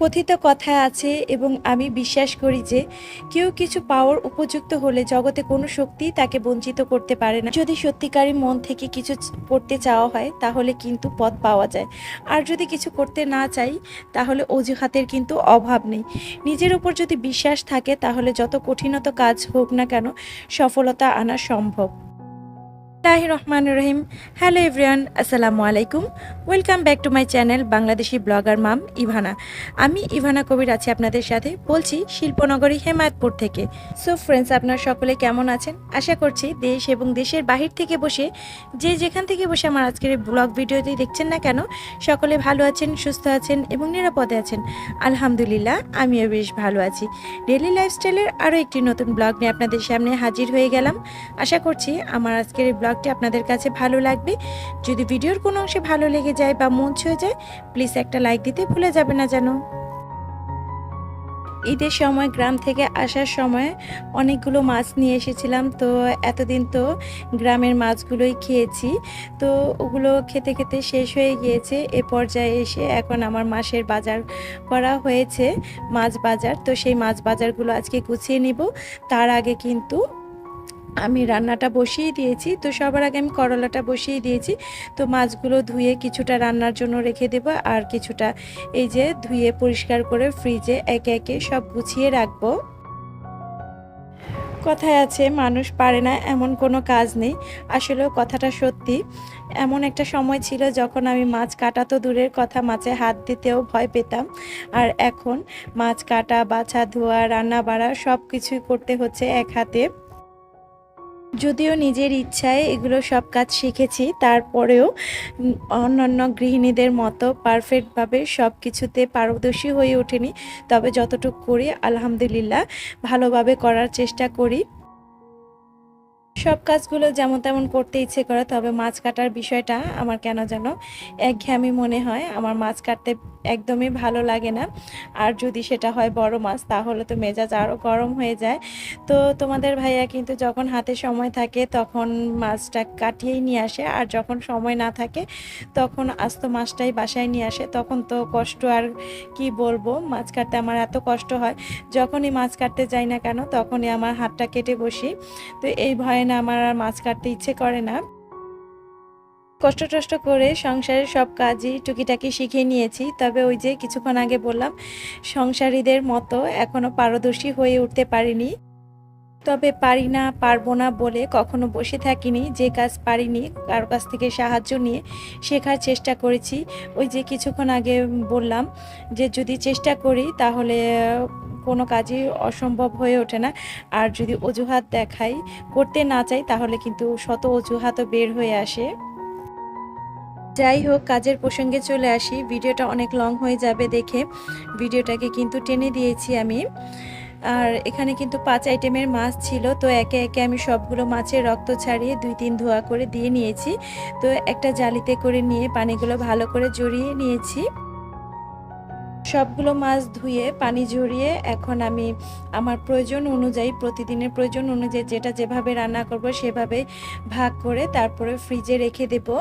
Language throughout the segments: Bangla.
কথিত কথায় আছে এবং আমি বিশ্বাস করি যে কেউ কিছু পাওয়ার উপযুক্ত হলে জগতে কোনো শক্তি তাকে বঞ্চিত করতে পারে না। যদি সত্যিকারই মন থেকে কিছু করতে চাওয়া হয়, তাহলে কিন্তু পথ পাওয়া যায়। আর যদি কিছু করতে না চাই, তাহলে অজুহাতের কিন্তু অভাব নেই। নিজের উপর যদি বিশ্বাস থাকে, তাহলে যত কঠিনত কাজ হোক না কেন, সফলতা আনা সম্ভব। তাহি রহমান রহিম হ্যালো এভরিওয়ান, আসসালামু আলাইকুম। Welcome back to my channel Bangladeshi blogger mom Ivana. আমি ইভানা কবির আছি আপনাদের সাথে, বলছি শিল্পনগরী হেমায়তপুর থেকে। সো ফ্রেন্ডস আপনারা সকলে কেমন আছেন? আশা করছি দেশ এবং দেশের বাহির থেকে বসে, যে যেখান থেকে বসে আমার আজকের এই ব্লগ ভিডিওটি দেখছেন না কেন, সকলে ভালো আছেন, সুস্থ আছেন এবং নিরাপদে আছেন। আলহামদুলিল্লাহ, আমিও বেশ ভালো আছি। ডেলি লাইফস্টাইলের আরও একটি নতুন ব্লগ নিয়ে আপনাদের সামনে হাজির হয়ে গেলাম। আশা করছি আমার আজকের এই ব্লগটি আপনাদের কাছে ভালো লাগবে। যদি ভিডিওর কোনো অংশে ভালো লেগে যায় বা মন ছুঁয়ে যায় প্লিজ একটা লাইক দিতে ভুলে যাবে না যেন। ঈদের সময়, গ্রাম থেকে আসার সময় অনেকগুলো মাছ নিয়ে এসেছিলাম। তো এতদিন তো গ্রামের মাছগুলোই খেয়েছি। তো ওগুলো খেতে খেতে শেষ হয়ে গিয়েছে। এ পর্যায়ে এসে এখন আমার মাসের বাজার করা হয়েছে, মাছ বাজার। তো সেই মাছ বাজারগুলো আজকে গুছিয়ে নিব। তার আগে কিন্তু আমি রান্নাটা বসিয়ে দিয়েছি। তো সবার আগে আমি করলাটা বসিয়ে দিয়েছি। তো মাছগুলো ধুয়ে কিছুটা রান্নার জন্য রেখে দেব আর কিছুটা এই যে ধুয়ে পরিষ্কার করে ফ্রিজে একে একে সব গুছিয়ে রাখব। কথায় আছে, মানুষ পারে না, এমন কোনো কাজ নেই। আসলেও কথাটা সত্যি। এমন একটা সময় ছিল যখন আমি মাছ কাটা তো দূরের কথা, মাছে হাত দিতেও ভয় পেতাম। আর এখন মাছ কাটা, বাছা, ধোয়া রান্না বাড়া সব কিছুই করতে হচ্ছে এক হাতে। যদিও নিজের ইচ্ছায় এগুলো সব কাজ শিখেছি, তারপরেও অন্যান্য গৃহিণীদের মতো পারফেক্টভাবে সব কিছুতে পারদর্শী হয়ে ওঠেনি। তবে যতটুকু করি, আলহামদুলিল্লাহ, ভালোভাবে করার চেষ্টা করি। সব কাজগুলো যেমন তেমন করতে ইচ্ছে করে, তবে মাছ কাটার বিষয়টা আমার কেন যেন একঘেয়েমি মনে হয়। আমার মাছ কাটতে একদমই ভালো লাগে না। আর যদি সেটা হয় বড় মাছ, তাহলে তো মেজাজ আরও গরম হয়ে যায়। তো তোমাদের ভাইয়া কিন্তু যখন হাতে সময় থাকে, তখন মাছটা কাটিয়েই নিয়ে আসে। আর যখন সময় না থাকে, তখন আস্ত মাছটাই বাসায় নিয়ে আসে। তখন তো কষ্ট আর কি বলব, মাছ কাটতে আমার এত কষ্ট হয়। যখনই মাছ কাটতে যাই না কেন, তখনই আমার হাতটা কেটে বসি। তো এই ভয়ে না, আমার আর মাছ কাটতে ইচ্ছে করে না। কষ্ট টষ্ট করে সংসারের সব কাজই টুকিটাকি শিখে নিয়েছি। তবে ওই যে কিছুক্ষণ আগে বললাম, সংসারীদের মতো এখনও পারদর্শী হয়ে উঠতে পারিনি। তবে পারি না, পারব না বলে কখনো বসে থাকিনি। যে কাজ পারিনি, কারও কাছ থেকে সাহায্য নিয়ে শেখার চেষ্টা করেছি। ওই যে কিছুক্ষণ আগে বললাম যে, যদি চেষ্টা করি তাহলে কোনো কাজই অসম্ভব হয়ে ওঠে না। আর যদি অজুহাত দেখাই, করতে না চাই, তাহলে কিন্তু শত অজুহাতও বের হয়ে আসে। যাই হোক, কাজের প্রসঙ্গে চলে আসি। ভিডিওটা অনেক লং হয়ে যাবে দেখে। ভিডিওটাকে কিন্তু টেনে দিয়েছি আমি। আর এখানে কিন্তু পাঁচ আইটেমের মাছ ছিল। তো একে একে আমি সবগুলো মাছের রক্ত ছাড়িয়ে দুই তিন ধোয়া করে দিয়ে নিয়েছি। তো একটা জালিতে করে নিয়ে পানিগুলো ভালো করে জড়িয়ে নিয়েছি। সবগুলো মাছ ধুয়ে, পানি ঝরিয়ে এখন আমি আমার প্রয়োজন অনুযায়ী, প্রতিদিনের প্রয়োজন অনুযায়ী যেটা যেভাবে রান্না করব সেভাবে ভাগ করে তারপরে ফ্রিজে রেখে দেবো।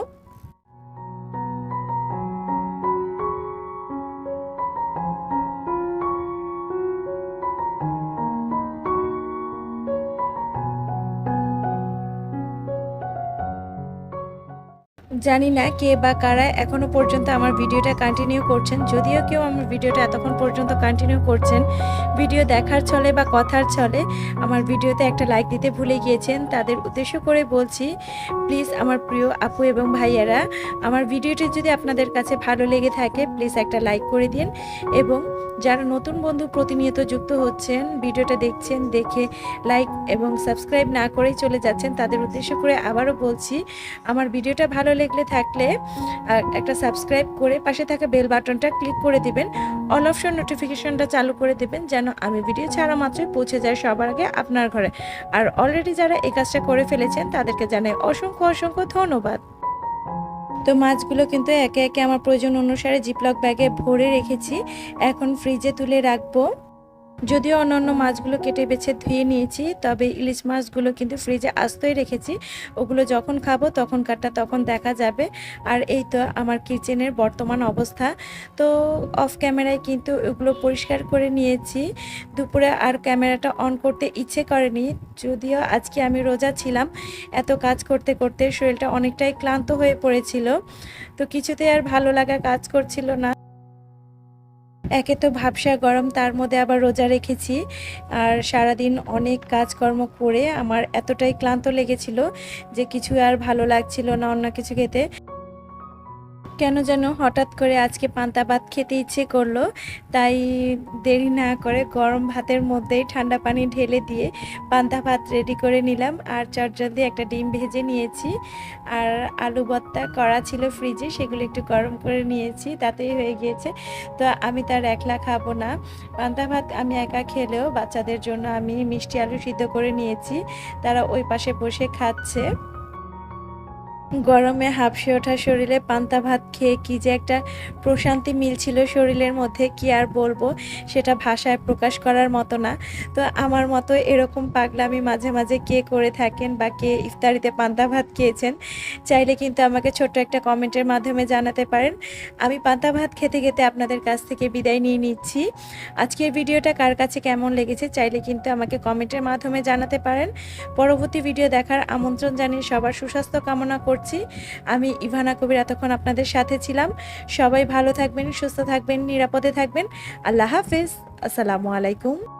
জানি না কে বা কারা এখনও পর্যন্ত আমার ভিডিওটা কন্টিনিউ করছেন। যদিও কেউ আমার ভিডিওটা এতক্ষণ পর্যন্ত কন্টিনিউ করছেন, ভিডিও দেখার ছলে বা কথার ছলে আমার ভিডিওতে একটা লাইক দিতে ভুলে গিয়েছেন, তাদের উদ্দেশ্য করে বলছি প্লিজ আমার প্রিয় আপু এবং ভাইয়ারা, আমার ভিডিওটি যদি আপনাদের কাছে ভালো লেগে থাকে প্লিজ একটা লাইক করে দিন এবং যারা নতুন বন্ধু প্রতিনিয়ত যুক্ত হচ্ছেন, ভিডিওটা দেখছেন, দেখে লাইক এবং সাবস্ক্রাইব না করেই চলে যাচ্ছেন, তাদের উদ্দেশ্য করে আবারও বলছি, আমার ভিডিওটা ভালো লেগলে থাকলে আহ, একটা সাবস্ক্রাইব করে পাশে থাকা বেল বাটনটা ক্লিক করে দিবেন। অল অপশন নোটিফিকেশনটা চালু করে দেবেন যেন আমি ভিডিও ছাড়া মাত্রই পৌঁছে যায় সবার আগে আপনার ঘরে। আর অলরেডি যারা এই কাজটা করে ফেলেছেন তাদেরকে জানাই অসংখ্য অসংখ্য ধন্যবাদ। তো মাছগুলো কিন্তু একে একে আমার প্রয়োজন অনুসারে জিপলক ব্যাগে ভরে রেখেছি। এখন ফ্রিজে তুলে রাখব। যদিও অন্যান্য মাছগুলো কেটে বেছে ধুয়ে নিয়েছি, তবে ইলিশ মাছগুলো কিন্তু ফ্রিজে আস্তই রেখেছি। ওগুলো যখন খাব তখন কাটটা তখন দেখা যাবে। আর এই তো আমার কিচেনের বর্তমান অবস্থা। তো অফ ক্যামেরায় কিন্তু ওগুলো পরিষ্কার করে নিয়েছি। দুপুরে আর ক্যামেরাটা অন করতে ইচ্ছে করেনি। যদিও আজকে আমি রোজা ছিলাম। এত কাজ করতে করতে শরীরটা অনেকটাই ক্লান্ত হয়ে পড়েছিল। তো কিছুতে আর ভালো লাগা কাজ করছিল না। একে তো ভাবসা গরম, তার মধ্যে আবার রোজা রেখেছি। আর সারাদিন অনেক কাজকর্ম করে আমার এতটাই ক্লান্ত লেগেছিল যে কিছু আর ভালো লাগছিল না অন্য কিছু খেতে। কেন যেন হঠাৎ করে আজকে পান্তা ভাত খেতে ইচ্ছে করল, তাই দেরি না করে গরম ভাতের মধ্যেই ঠান্ডা পানি ঢেলে দিয়ে পান্তা ভাত রেডি করে নিলাম। আর চটজলদি একটা ডিম ভেজে নিয়েছি। আর আলু ভর্তা করা ছিল ফ্রিজে সেগুলো একটু গরম করে নিয়েছি, তাতেই হয়ে গিয়েছে। তো আমি তার একলা খাব না। পান্তা ভাত আমি একা খেলেও বাচ্চাদের জন্য আমি মিষ্টি আলু সিদ্ধ করে নিয়েছি। তারা ওই পাশে বসে খাচ্ছে। গরমে হাঁপসে ওঠা শরীরে পান্তা ভাত খেয়ে কি যে একটা প্রশান্তি মিলছিল শরীরের মধ্যে, কি আর বলব? সেটা ভাষায় প্রকাশ করার মতো না। তো আমার মতো এরকম পাগলামি মাঝে মাঝে কে করে থাকেন বা কে ইফতারিতে পান্তা ভাত খেয়েছেন, চাইলে কিন্তু আমাকে ছোট্ট একটা কমেন্টের মাধ্যমে জানাতে পারেন। আমি পান্তা ভাত খেতে খেতে আপনাদের কাছ থেকে বিদায় নিয়ে নিচ্ছি। আজকের ভিডিওটা কার কাছে কেমন লেগেছে চাইলে কিন্তু আমাকে কমেন্টের মাধ্যমে জানাতে পারেন। পরবর্তী ভিডিও দেখার আমন্ত্রণ জানিয়ে সবার সুস্বাস্থ্য কামনা করছি। আমি ইভানা কবির এতক্ষণ আপনাদের সাথে ছিলাম। সবাই ভালো থাকবেন, সুস্থ থাকবেন, নিরাপদে থাকবেন। আল্লাহ হাফেজ। আসসালামু আলাইকুম।